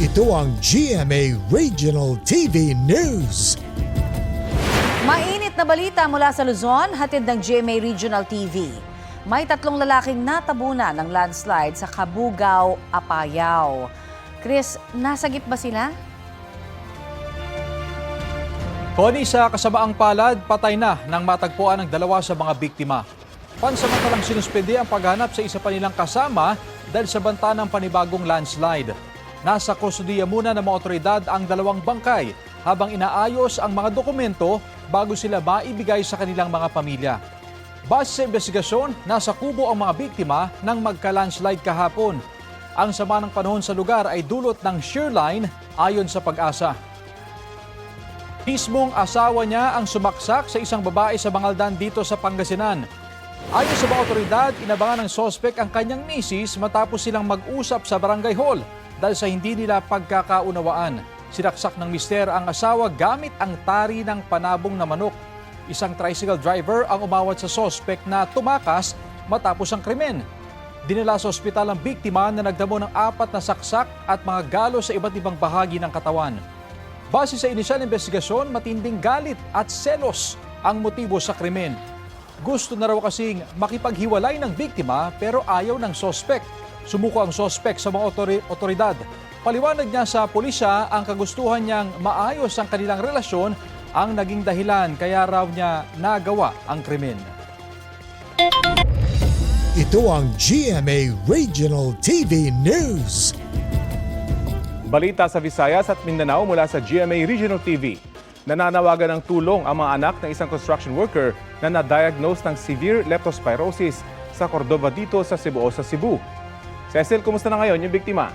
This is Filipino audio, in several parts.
Ito ang GMA Regional TV News. Mainit na balita mula sa Luzon, hatid ng GMA Regional TV. May tatlong lalaking natabunan ng landslide sa Kabugao, Apayao. Chris, nasagip ba sila? Connie, sa kasamaang palad, patay na nang matagpuan ng dalawa sa mga biktima. Pansamantalang sinuspende ang paghanap sa isa pa nilang kasama dahil sa banta ng panibagong landslide. Nasa kustudiya muna ng mga otoridad ang dalawang bangkay habang inaayos ang mga dokumento bago sila maibigay sa kanilang mga pamilya. Base sa investigasyon, nasa kubo ang mga biktima nang magka-landslide kahapon. Ang sama ng panahon sa lugar ay dulot ng shear line ayon sa pag-asa. Mismong asawa niya ang sumaksak sa isang babae sa Bangaldan dito sa Pangasinan. Ayon sa mga otoridad, inabangan ng sospek ang kanyang misis matapos silang mag-usap sa barangay hall dahil sa hindi nila pagkakaunawaan. Sinaksak ng mister ang asawa gamit ang tari ng panabong na manok. Isang tricycle driver ang umawat sa sospek na tumakas matapos ang krimen. Dinala sa ospital ang biktima na nagdamo ng apat na saksak at mga galo sa iba't ibang bahagi ng katawan. Base sa inisyal investigasyon, matinding galit at selos ang motibo sa krimen. Gusto na raw kasing makipaghiwalay ng biktima pero ayaw ng sospek. Sumuko ang sospek sa mga otori- otoridad. Paliwanag niya sa pulisya ang kagustuhan niyang maayos ang kanilang relasyon ang naging dahilan kaya raw niya nagawa ang krimen. Ito ang GMA Regional TV News. Balita sa Visayas at Mindanao mula sa GMA Regional TV. Nananawagan ng tulong ang mga anak ng isang construction worker na na-diagnose ng severe leptospirosis sa Cordova dito sa Cebu o sa Cebu. Cecil, kumusta na ngayon yung biktima?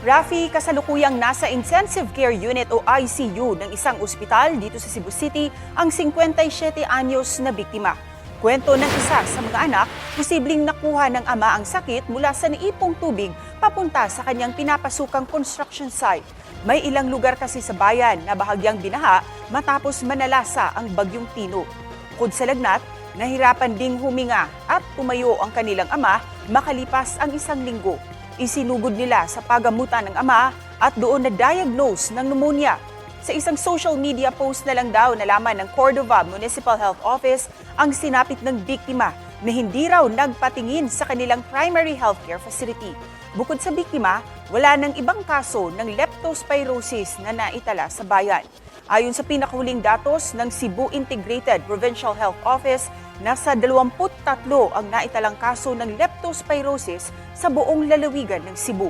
Rafi, kasalukuyang nasa Intensive Care Unit o ICU ng isang ospital dito sa Cebu City ang 57 anyos na biktima. Kwento ng isa sa mga anak, posibleng nakuha ng ama ang sakit mula sa naipong tubig papunta sa kanyang pinapasukang construction site. May ilang lugar kasi sa bayan na bahagyang binaha matapos manalasa ang bagyong Tino. Bukod sa lagnat, nahirapan ding huminga at tumayo ang kanilang ama makalipas ang isang linggo. Isinugod nila sa pagamutan ng ama at doon na-diagnose ng pneumonia. Sa isang social media post na lang daw nalaman ng Cordova Municipal Health Office ang sinapit ng biktima na hindi raw nagpatingin sa kanilang primary healthcare facility. Bukod sa biktima, wala nang ibang kaso ng leptospirosis na naitala sa bayan. Ayon sa pinakahuling datos ng Cebu Integrated Provincial Health Office, nasa 23 ang naitalang kaso ng leptospirosis sa buong lalawigan ng Cebu.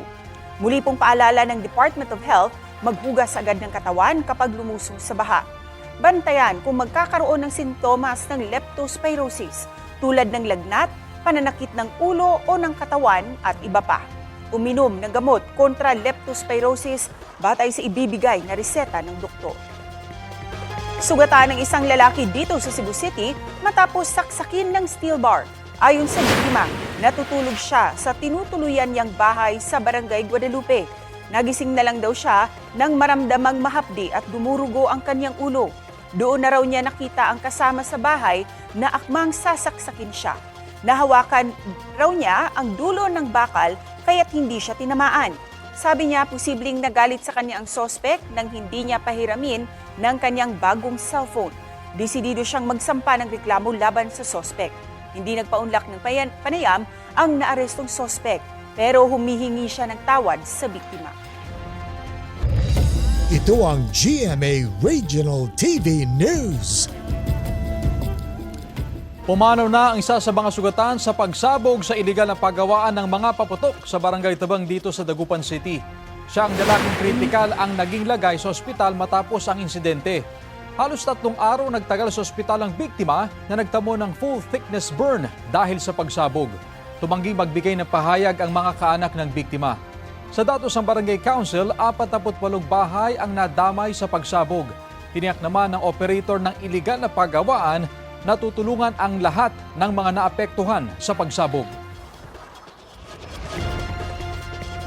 Muli pong paalala ng Department of Health, maghugas agad ng katawan kapag lumusong sa baha. Bantayan kung magkakaroon ng sintomas ng leptospirosis tulad ng lagnat, pananakit ng ulo o ng katawan at iba pa. Uminom ng gamot kontra leptospirosis batay sa ibibigay na reseta ng doktor. Sugatan ng isang lalaki dito sa Cebu City matapos saksakin ng steel bar. Ayon sa biktima, natutulog siya sa tinutuluyan niyang bahay sa Barangay Guadalupe. Nagising na lang daw siya nang maramdamang mahapdi at dumurugo ang kanyang ulo. Doon na raw niya nakita ang kasama sa bahay na akmang sasaksakin siya. Nahawakan raw niya ang dulo ng bakal kaya't hindi siya tinamaan. Sabi niya posibleng nagalit sa kanya ang sospek nang hindi niya pahiramin ng kanyang bagong cellphone. Desidido siyang magsampa ng reklamo laban sa sospek. Hindi nagpaunlak ng panayam ang naarestong sospek pero humihingi siya ng tawad sa biktima. Ito ang GMA Regional TV News. Pumanaw na ang isa sa mga sugatan sa pagsabog sa iligal na paggawaan ng mga paputok sa Barangay Tabang dito sa Dagupan City. Siya ang lalaking kritikal ang naging lagay sa ospital matapos ang insidente. Halos tatlong araw nagtagal sa ospital ang biktima na nagtamo ng full thickness burn dahil sa pagsabog. Tumangging magbigay ng pahayag ang mga kaanak ng biktima. Sa datos ng Barangay Council, 48 bahay ang nadamay sa pagsabog. Tiniyak naman ng operator ng iligal na paggawaan na tutulungan ang lahat ng mga naapektuhan sa pagsabog.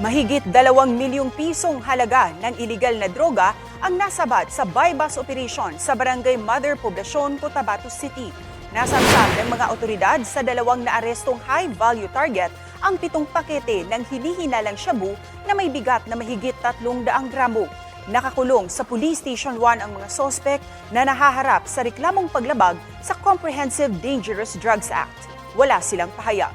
Mahigit dalawang milyong pisong halaga ng iligal na droga ang nasabat sa bypass operation sa Barangay Mother Poblacion, Cotabato City. Nasamsam ng mga otoridad sa dalawang naarestong high-value target ang pitong pakete ng hinihinalang shabu na may bigat na mahigit 300 gramo. Nakakulong sa Police Station 1 ang mga sospek na nahaharap sa reklamong paglabag sa Comprehensive Dangerous Drugs Act. Wala silang pahayag.